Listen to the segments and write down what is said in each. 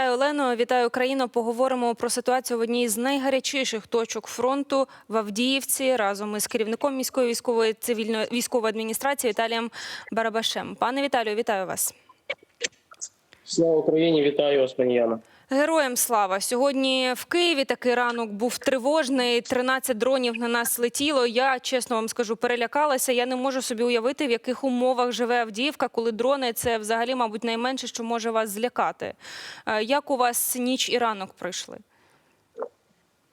Вітаю Олено, вітаю Україну. Поговоримо про ситуацію в одній з найгарячіших точок фронту в Авдіївці разом із керівником міської військової цивільної військової адміністрації Віталієм Барабашем. Пане Віталію, вітаю вас. Слава Україні! Вітаю вас, пані Яна. Героям слава сьогодні в Києві такий ранок був тривожний. 13 дронів на нас летіло. Я чесно вам скажу, перелякалася. Я не можу собі уявити, в яких умовах живе Авдіївка, коли дрони це взагалі, мабуть, найменше, що може вас злякати. Е, Як у вас ніч і ранок пройшли?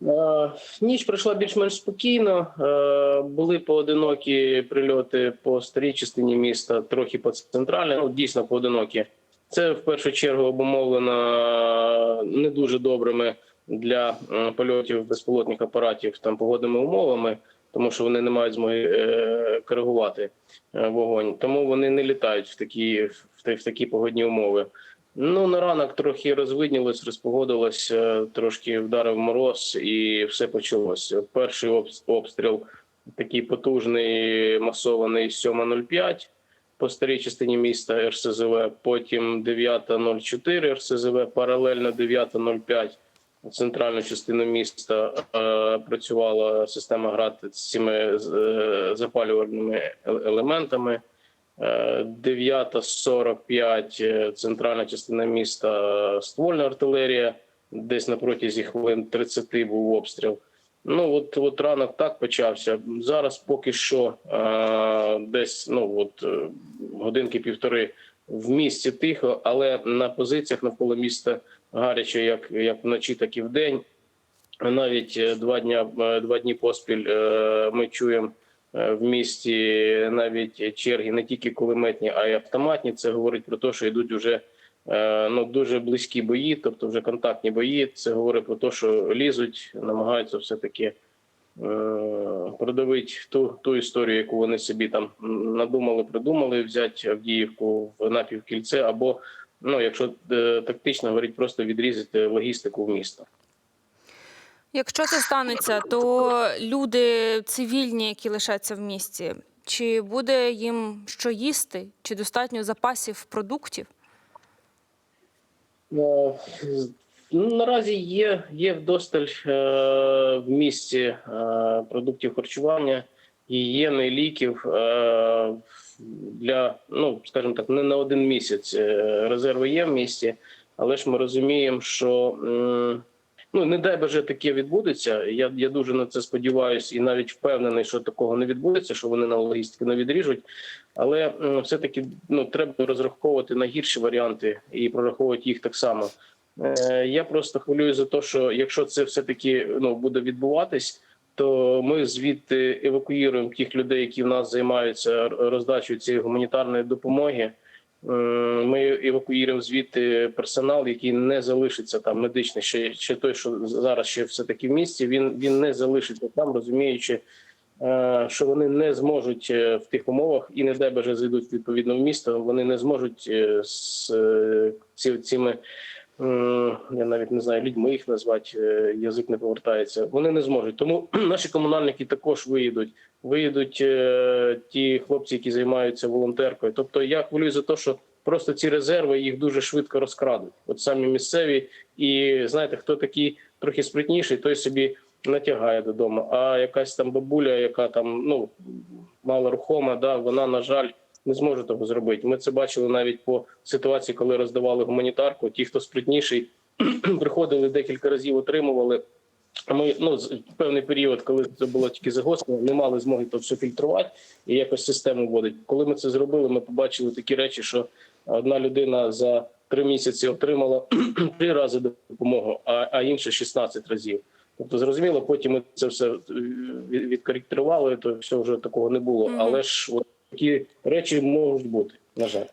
Е, Ніч пройшла більш-менш спокійно. Е, Були поодинокі прильоти по старій частині міста, трохи по центральній, ну дійсно поодинокі. Це в першу чергу обумовлено не дуже добрими для е, польотів безпілотних апаратів там погодними умовами, тому що вони не мають змоги е, коригувати е, вогонь. Тому вони не літають в такі в в такі погодні умови. Ну, на ранок трохи розвиднілось, розпогодилось, е, трошки вдарив мороз і все почалось. Перший обстріл такий потужний, масований 7.05 по старій частині міста РСЗВ, потім 9.04 РСЗВ, паралельно 9.05 центральну частину міста е, працювала система ГРАД з цими е, запалювальними е- елементами. Е, 9.45 е, центральна частина міста е, ствольна артилерія. Десь на протязі хвилин 30 був обстріл. Ну от, от ранок так почався. Зараз поки що е, десь ну от е, годинки півтори в місті тихо, але на позиціях навколо міста гаряче, як, як вночі, так і вдень. Навіть е, два дня е, два дні поспіль е, ми чуємо в місті навіть черги не тільки кулеметні, а й автоматні. Це говорить про те, що йдуть вже е, ну дуже близькі бої, тобто вже контактні бої. Це говорить про те, що лізуть, намагаються все таки е, продавити ту ту історію, яку вони собі там надумали, придумали, взяти Авдіївку в напівкільце, або ну, якщо е, тактично говорить, просто відрізати логістику в місто. Якщо це станеться, то люди цивільні, які лишаться в місті, чи буде їм що їсти, чи достатньо запасів продуктів? Е, Ну, наразі є, є вдосталь е, в місті е, продуктів харчування, гігієни, ліків е, для, ну скажімо так, не на один місяць. Резерви є в місті, але ж ми розуміємо, що ну не дай боже таке відбудеться. Я, я дуже на це сподіваюся і навіть впевнений, що такого не відбудеться, що вони на логістику не відріжуть. Але все-таки ну треба розраховувати на гірші варіанти і прораховувати їх так само. Е, Я просто хвилюю за те, що якщо це все таки ну буде відбуватись, то ми звідти евакуюємо тих людей, які в нас займаються р- роздачею цієї гуманітарної допомоги. Е, Ми евакуїруємо звідти персонал, який не залишиться там медичний, ще, ще той, що зараз ще все таки в місті. Він він не залишиться там, розуміючи, е, що вони не зможуть е, в тих умовах і не дай боже зайдуть відповідно в місто. Вони не зможуть з цими. М, Я навіть не знаю, людьми їх назвати, е, язик не повертається. Вони не зможуть. Тому наші комунальники також виїдуть. Виїдуть е, ті хлопці, які займаються волонтеркою. Тобто я хвилюю за те, що просто ці резерви їх дуже швидко розкрадуть. От самі місцеві, і знаєте, хто такий трохи спритніший, той собі натягає додому. А якась там бабуля, яка там ну мало рухома, да вона на жаль не зможе того зробити. Ми це бачили навіть по ситуації, коли роздавали гуманітарку. Ті, хто спритніший, приходили декілька разів, отримували. Ми ну певний період, коли це було тільки загострено, не мали змоги то все фільтрувати і якось систему вводити. Коли ми це зробили, ми побачили такі речі, що одна людина за три місяці отримала три рази допомогу, а, а інша 16 разів. Тобто, зрозуміло, потім ми це все е, відкоректували, то все вже такого не було. Але ж от такі речі можуть бути, на жаль.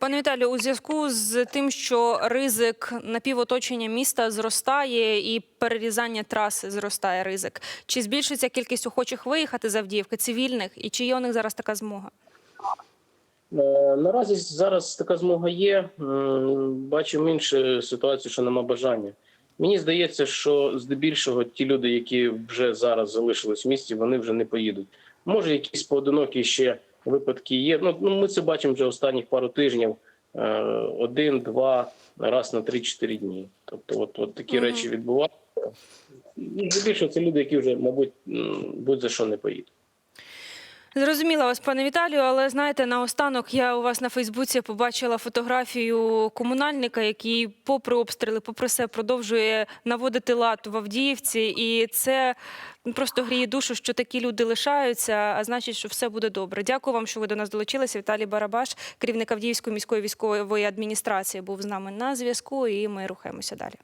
Пане Віталію, у зв'язку з тим, що ризик напівоточення міста зростає і перерізання траси зростає ризик, чи збільшується кількість охочих виїхати з Авдіївки цивільних, і чи є у них зараз така змога? Е, Наразі зараз така змога є. Бачимо іншу ситуацію, що нема бажання. Мені здається, що здебільшого ті люди, які вже зараз залишились в місті, вони вже не поїдуть. Може, якісь поодинокі ще випадки є. Ну, ну ми це бачимо вже останніх пару тижнів. Е, Один, два раз на 3-4 дні. Тобто, от, от такі Мгм. речі відбуваються. Більше здебільшого це люди, які вже, мабуть, будь-за що не поїдуть. Зрозуміла вас, пане Віталію, але знаєте, наостанок я у вас на Фейсбуці побачила фотографію комунальника, який, попри обстріли, попри все, продовжує наводити лад в Авдіївці, і це просто гріє душу, що такі люди лишаються, а значить, що все буде добре. Дякую вам, що ви до нас долучилися. Віталій Барабаш, керівник Авдіївської міської військової адміністрації, був з нами на зв'язку, і ми рухаємося далі.